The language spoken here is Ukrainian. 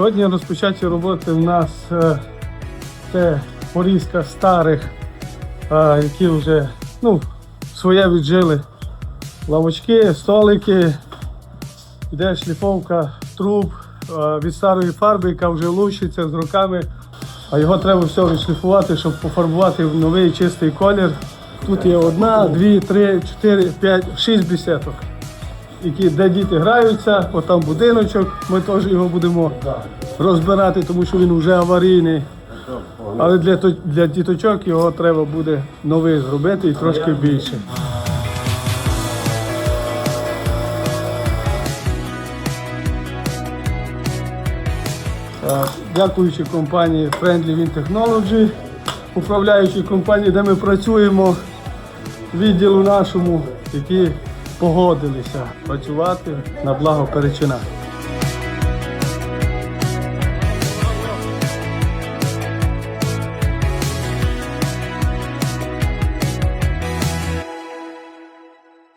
Сьогодні розпочаті роботи в нас е, це порізка старих, е, які вже ну, своє віджили. Лавочки, столики, йде шліфовка труб е, від старої фарби, яка вже лущиться з роками. А його треба все відшліфувати, щоб пофарбувати в новий чистий колір. Тут є одна, дві, три, чотири, п'ять, шість бісеток, які, де діти граються, от там будиночок, ми теж його будемо розбирати, тому що він вже аварійний. Але для, для діточок його треба буде новий зробити і трошки більше. Дякуючи компанії Friendly Wind Technology, управляючій компанії, де ми працюємо, відділу нашому, які погодилися працювати на благо Перечина.